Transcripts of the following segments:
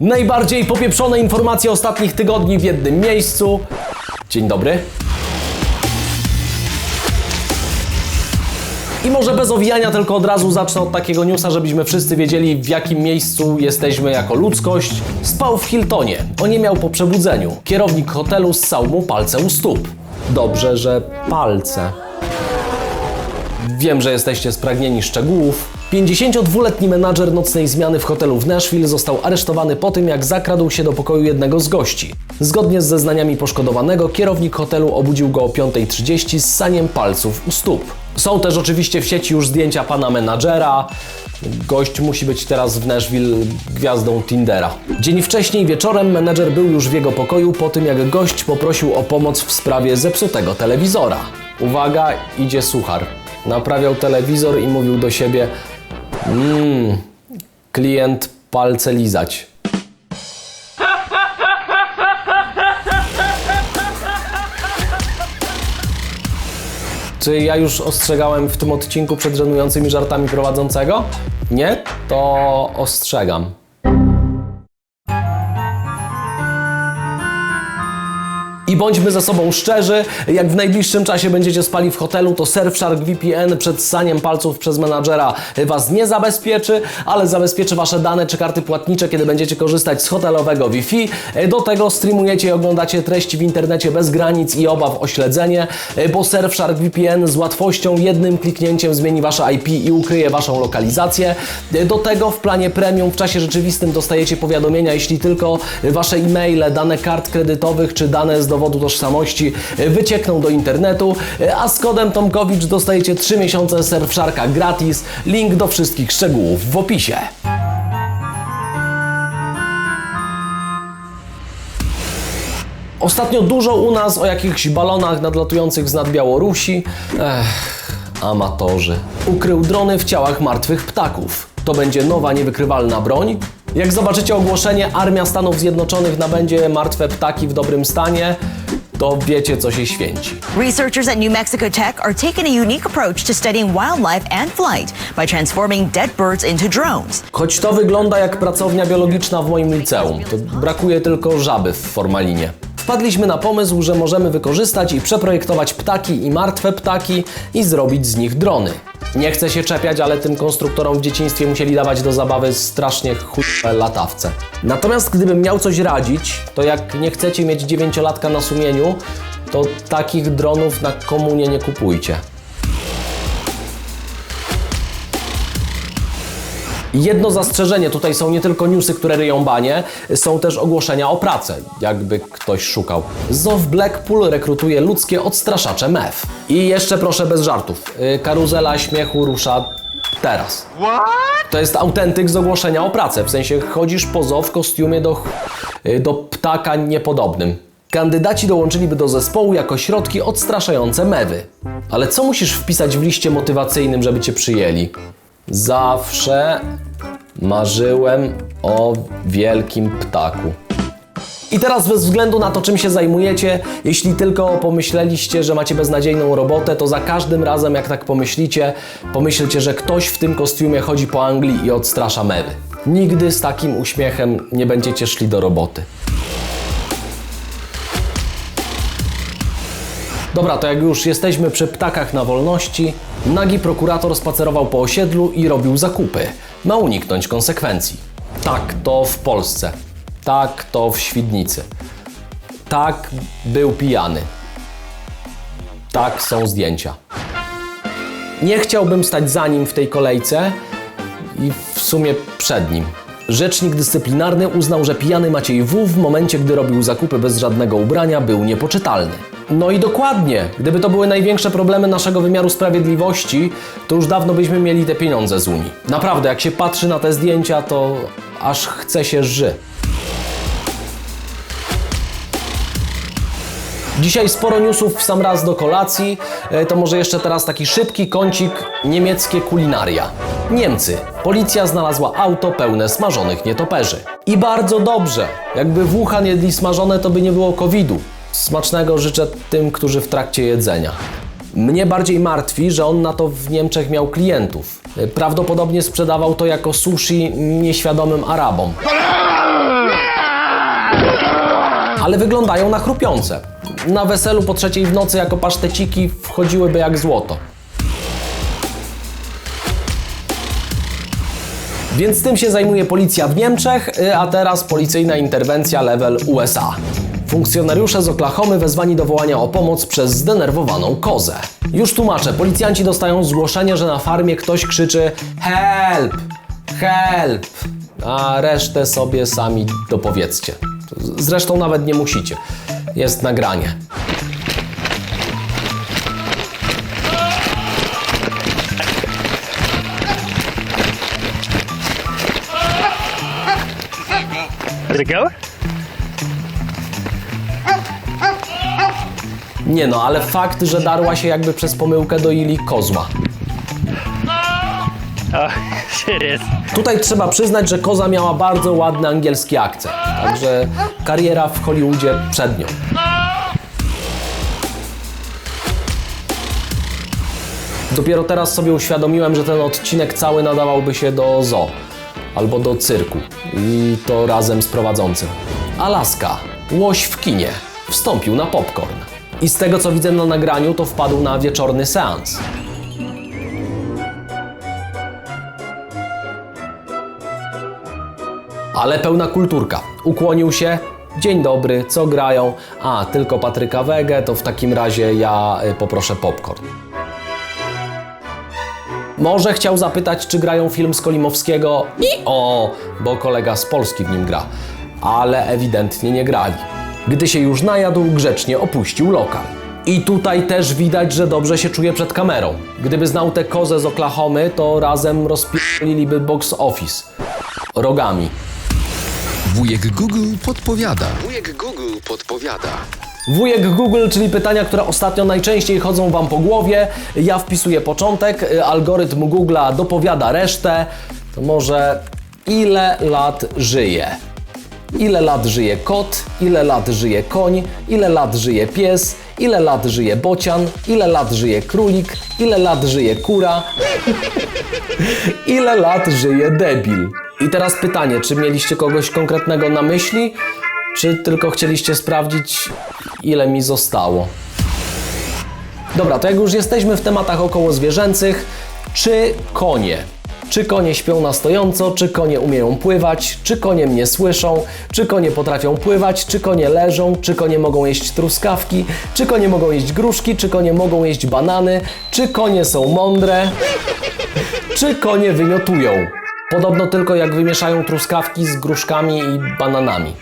Najbardziej popieprzone informacje ostatnich tygodni w jednym miejscu. Dzień dobry. I może bez owijania, tylko od razu zacznę od takiego newsa, żebyśmy wszyscy wiedzieli, w jakim miejscu jesteśmy jako ludzkość. Spał w Hiltonie. On nie miał po przebudzeniu. Kierownik hotelu ssał mu palce u stóp. Dobrze, że palce. Wiem, że jesteście spragnieni szczegółów. 52-letni menadżer nocnej zmiany w hotelu w Nashville został aresztowany po tym, jak zakradł się do pokoju jednego z gości. Zgodnie z zeznaniami poszkodowanego, kierownik hotelu obudził go o 5.30 z saniem palców u stóp. Są też oczywiście w sieci już zdjęcia pana menadżera. Gość musi być teraz w Nashville gwiazdą Tindera. Dzień wcześniej wieczorem menedżer był już w jego pokoju po tym, jak gość poprosił o pomoc w sprawie zepsutego telewizora. Uwaga, idzie suchar. Naprawiał telewizor i mówił do siebie: Mmm, klient palce lizać. Czy ja już ostrzegałem w tym odcinku przed żenującymi żartami prowadzącego? Nie? To ostrzegam. I bądźmy ze sobą szczerzy, jak w najbliższym czasie będziecie spali w hotelu, to Surfshark VPN przed ssaniem palców przez menadżera Was nie zabezpieczy, ale zabezpieczy Wasze dane czy karty płatnicze, kiedy będziecie korzystać z hotelowego Wi-Fi. Do tego streamujecie i oglądacie treści w internecie bez granic i obaw o śledzenie, bo Surfshark VPN z łatwością jednym kliknięciem zmieni Wasze IP i ukryje Waszą lokalizację. Do tego w planie premium w czasie rzeczywistym dostajecie powiadomienia, jeśli tylko Wasze e-maile, dane kart kredytowych czy dane z dowodu tożsamości wyciekną do internetu, a z kodem Tomkowicz dostajecie 3 miesiące Surfsharka gratis. Link do wszystkich szczegółów w opisie. Ostatnio dużo u nas o jakichś balonach nadlatujących z nad Białorusi. Ech, amatorzy. Ukrył drony w ciałach martwych ptaków. To będzie nowa, niewykrywalna broń? Jak zobaczycie ogłoszenie Armia Stanów Zjednoczonych nabędzie martwe ptaki w dobrym stanie, to wiecie, co się święci. Researchers at New Mexico Tech are taking a unique approach to studying wildlife and flight by transforming dead birds into drones. Choć to wygląda jak pracownia biologiczna w moim liceum, to brakuje tylko żaby w formalinie. Wpadliśmy na pomysł, że możemy wykorzystać i przeprojektować ptaki i martwe ptaki i zrobić z nich drony. Nie chcę się czepiać, ale tym konstruktorom w dzieciństwie musieli dawać do zabawy strasznie chudze latawce. Natomiast gdybym miał coś radzić, to jak nie chcecie mieć dziewięciolatka na sumieniu, to takich dronów na komunie nie kupujcie. Jedno zastrzeżenie, tutaj są nie tylko newsy, które ryją banie, są też ogłoszenia o pracę, jakby ktoś szukał. Zoo w Blackpool rekrutuje ludzkie odstraszacze MEF. I jeszcze proszę bez żartów, y, karuzela śmiechu rusza teraz. To jest autentyk z ogłoszenia o pracę, w sensie chodzisz po zoo w kostiumie do, y, do ptaka niepodobnym. Kandydaci dołączyliby do zespołu jako środki odstraszające mewy. Ale co musisz wpisać w liście motywacyjnym, żeby cię przyjęli? Zawsze marzyłem o wielkim ptaku. I teraz bez względu na to, czym się zajmujecie, jeśli tylko pomyśleliście, że macie beznadziejną robotę, to za każdym razem, jak tak pomyślicie, pomyślcie, że ktoś w tym kostiumie chodzi po Anglii i odstrasza mewy. Nigdy z takim uśmiechem nie będziecie szli do roboty. Dobra, to jak już jesteśmy przy ptakach na wolności, nagi prokurator spacerował po osiedlu i robił zakupy. Ma uniknąć konsekwencji. Tak, to w Polsce. Tak, to w Świdnicy. Tak, był pijany. Tak, są zdjęcia. Nie chciałbym stać za nim w tej kolejce i w sumie przed nim. Rzecznik dyscyplinarny uznał, że pijany Maciej W. w momencie, gdy robił zakupy bez żadnego ubrania, był niepoczytalny. No i dokładnie, gdyby to były największe problemy naszego wymiaru sprawiedliwości, to już dawno byśmy mieli te pieniądze z Unii. Naprawdę, jak się patrzy na te zdjęcia, to aż chce się ży. Dzisiaj sporo newsów w sam raz do kolacji. E, To może jeszcze teraz taki szybki kącik niemieckie kulinaria. Niemcy. Policja znalazła auto pełne smażonych nietoperzy. I bardzo dobrze. Jakby Wuhan jedli smażone, to by nie było covidu. Smacznego życzę tym, którzy w trakcie jedzenia. Mnie bardziej martwi, że on na to w Niemczech miał klientów. Prawdopodobnie sprzedawał to jako sushi nieświadomym Arabom. Ale wyglądają na chrupiące. Na weselu po trzeciej w nocy jako paszteciki wchodziłyby jak złoto. Więc tym się zajmuje policja w Niemczech, y, a teraz policyjna interwencja level USA. Funkcjonariusze z Oklahomy wezwani do wołania o pomoc przez zdenerwowaną kozę. Już tłumaczę, policjanci dostają zgłoszenie, że na farmie ktoś krzyczy help, help, a resztę sobie sami dopowiedzcie. Zresztą nawet nie musicie. Jest nagranie. It go? Nie no, ale fakt, że darła się jakby przez pomyłkę do ili kozła. Oh. Tutaj trzeba przyznać, że koza miała bardzo ładny angielski akcent, także kariera w Hollywoodzie przed nią. Dopiero teraz sobie uświadomiłem, że ten odcinek cały nadawałby się do zoo albo do cyrku i to razem z prowadzącym. Alaska, łoś w kinie, wstąpił na popcorn. I z tego co widzę na nagraniu, to wpadł na wieczorny seans. Ale pełna kulturka. Ukłonił się. Dzień dobry, co grają? A, tylko Patryka Wege, to w takim razie ja y, poproszę popcorn. Może chciał zapytać, czy grają film z Kolimowskiego i o, bo kolega z Polski w nim gra. Ale ewidentnie nie grali. Gdy się już najadł, grzecznie opuścił lokal. I tutaj też widać, że dobrze się czuje przed kamerą. Gdyby znał tę kozę z Oklahomy, to razem rozpiliby box office. Rogami. Wujek Google podpowiada. Wujek Google podpowiada. Wujek Google, czyli pytania, które ostatnio najczęściej chodzą Wam po głowie. Ja wpisuję początek, y, algorytm Google'a dopowiada resztę. To może ile lat żyje? Ile lat żyje kot? Ile lat żyje koń? Ile lat żyje pies? Ile lat żyje bocian? Ile lat żyje królik? Ile lat żyje kura? Ile lat żyje debil? I teraz pytanie, czy mieliście kogoś konkretnego na myśli, czy tylko chcieliście sprawdzić, ile mi zostało? Dobra, to jak już jesteśmy w tematach około zwierzęcych, czy konie? Czy konie śpią na stojąco, czy konie umieją pływać, czy konie mnie słyszą, czy konie potrafią pływać, czy konie leżą, czy konie mogą jeść truskawki, czy konie mogą jeść gruszki, czy konie mogą jeść banany, czy konie są mądre, czy konie wymiotują. Podobno tylko jak wymieszają truskawki z gruszkami i bananami.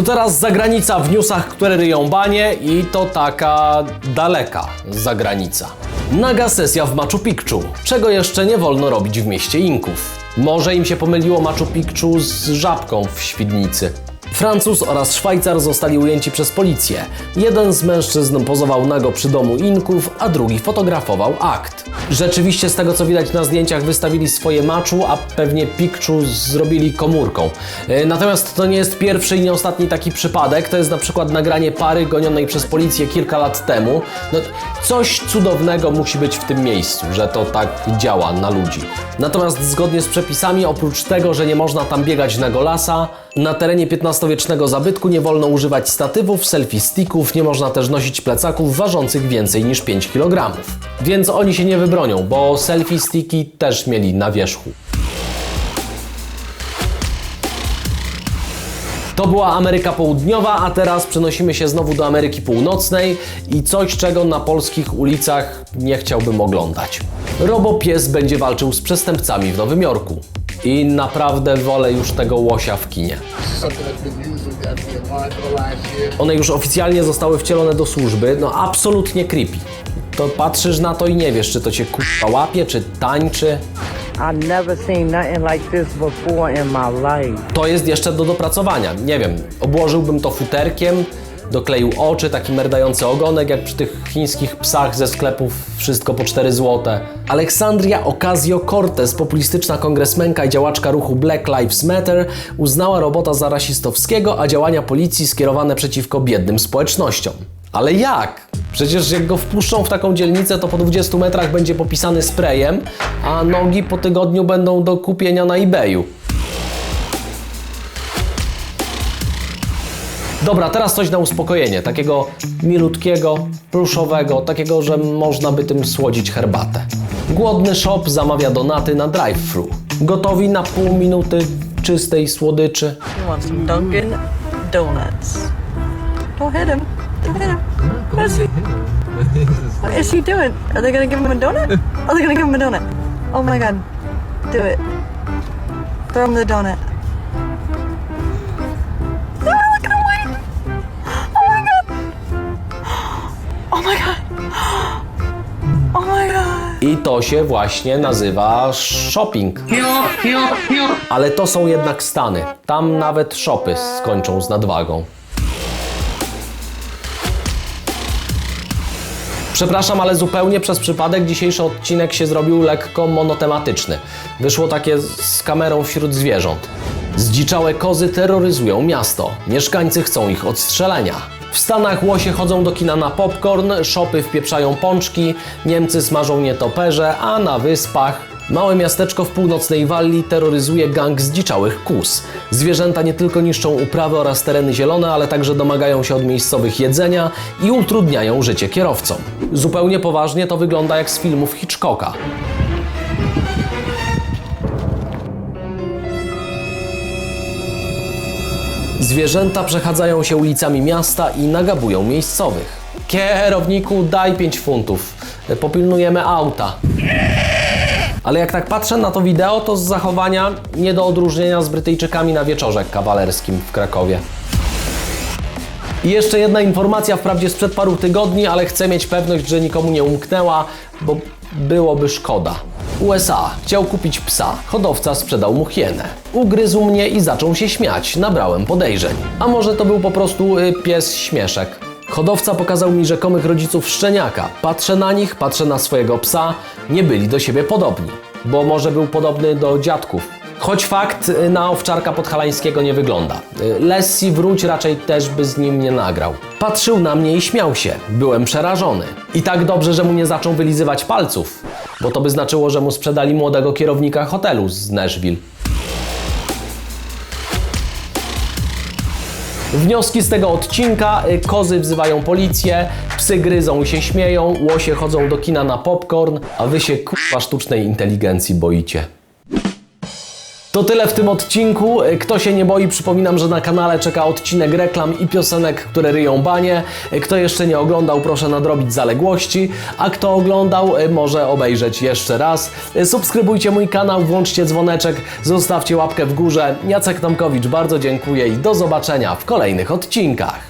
To teraz zagranica w newsach, które ryją banie i to taka daleka zagranica. Naga sesja w Machu Picchu. Czego jeszcze nie wolno robić w mieście Inków? Może im się pomyliło Machu Picchu z żabką w Świdnicy. Francuz oraz Szwajcar zostali ujęci przez policję. Jeden z mężczyzn pozował nago przy domu Inków, a drugi fotografował akt. Rzeczywiście z tego co widać na zdjęciach wystawili swoje maczu, a pewnie Picchu zrobili komórką. E, Natomiast to nie jest pierwszy i nie ostatni taki przypadek. To jest na przykład nagranie pary gonionej przez policję kilka lat temu. No, coś cudownego musi być w tym miejscu, że to tak działa na ludzi. Natomiast zgodnie z przepisami, oprócz tego, że nie można tam biegać na golasa, na terenie XV-wiecznego zabytku nie wolno używać statywów, selfie sticków, nie można też nosić plecaków ważących więcej niż 5 kg. Więc oni się nie wybronią, bo selfie sticki też mieli na wierzchu. To była Ameryka Południowa, a teraz przenosimy się znowu do Ameryki Północnej i coś, czego na polskich ulicach nie chciałbym oglądać. Robopies będzie walczył z przestępcami w Nowym Jorku. I naprawdę wolę już tego łosia w kinie. One już oficjalnie zostały wcielone do służby, no absolutnie creepy. To patrzysz na to i nie wiesz, czy to cię kurwa łapie, czy tańczy. I've never seen nothing like this before in my life. To jest jeszcze do dopracowania. Nie wiem, obłożyłbym to futerkiem, dokleił oczy, taki merdający ogonek, jak przy tych chińskich psach ze sklepów, wszystko po 4 złote. Aleksandria Ocasio-Cortez, populistyczna kongresmenka i działaczka ruchu Black Lives Matter, uznała robota za rasistowskiego, a działania policji skierowane przeciwko biednym społecznościom. Ale jak? Przecież jak go wpuszczą w taką dzielnicę, to po 20 metrach będzie popisany sprayem, a nogi po tygodniu będą do kupienia na eBayu. Dobra, teraz coś na uspokojenie, takiego milutkiego, pluszowego, takiego, że można by tym słodzić herbatę. Głodny shop zamawia donaty na drive-thru. Gotowi na pół minuty czystej słodyczy. Dunkin' Donuts. Oh my god. Do it. Throw him the donut. Oh my god. Oh my god. I to się właśnie nazywa shopping. Ale to są jednak Stany. Tam nawet shopy skończą z nadwagą. Przepraszam, ale zupełnie przez przypadek dzisiejszy odcinek się zrobił lekko monotematyczny. Wyszło takie z kamerą wśród zwierząt. Zdziczałe kozy terroryzują miasto. Mieszkańcy chcą ich odstrzelenia. W Stanach łosie chodzą do kina na popcorn, szopy wpieprzają pączki, Niemcy smażą nietoperze, a na wyspach Małe miasteczko w północnej Walii terroryzuje gang zdziczałych kus. Zwierzęta nie tylko niszczą uprawy oraz tereny zielone, ale także domagają się od miejscowych jedzenia i utrudniają życie kierowcom. Zupełnie poważnie to wygląda jak z filmów Hitchcocka. Zwierzęta przechadzają się ulicami miasta i nagabują miejscowych. Kierowniku, daj 5 funtów. Popilnujemy auta. Ale jak tak patrzę na to wideo, to z zachowania nie do odróżnienia z Brytyjczykami na wieczorze kawalerskim w Krakowie. I jeszcze jedna informacja, wprawdzie sprzed paru tygodni, ale chcę mieć pewność, że nikomu nie umknęła, bo byłoby szkoda. USA chciał kupić psa, hodowca sprzedał mu hienę. Ugryzł mnie i zaczął się śmiać, nabrałem podejrzeń. A może to był po prostu y, pies śmieszek. Hodowca pokazał mi rzekomych rodziców szczeniaka. Patrzę na nich, patrzę na swojego psa, nie byli do siebie podobni. Bo może był podobny do dziadków. Choć fakt y, na owczarka podhalańskiego nie wygląda. Y, Lessie wróć raczej też by z nim nie nagrał. Patrzył na mnie i śmiał się. Byłem przerażony. I tak dobrze, że mu nie zaczął wylizywać palców, bo to by znaczyło, że mu sprzedali młodego kierownika hotelu z Nashville. Wnioski z tego odcinka: y, kozy wzywają policję, psy gryzą i się śmieją, łosie chodzą do kina na popcorn, a wy się kurwa sztucznej inteligencji boicie. To tyle w tym odcinku. Kto się nie boi, przypominam, że na kanale czeka odcinek reklam i piosenek, które ryją banie. Kto jeszcze nie oglądał, proszę nadrobić zaległości, a kto oglądał, może obejrzeć jeszcze raz. Subskrybujcie mój kanał, włączcie dzwoneczek, zostawcie łapkę w górze. Jacek Tomkowicz, bardzo dziękuję i do zobaczenia w kolejnych odcinkach.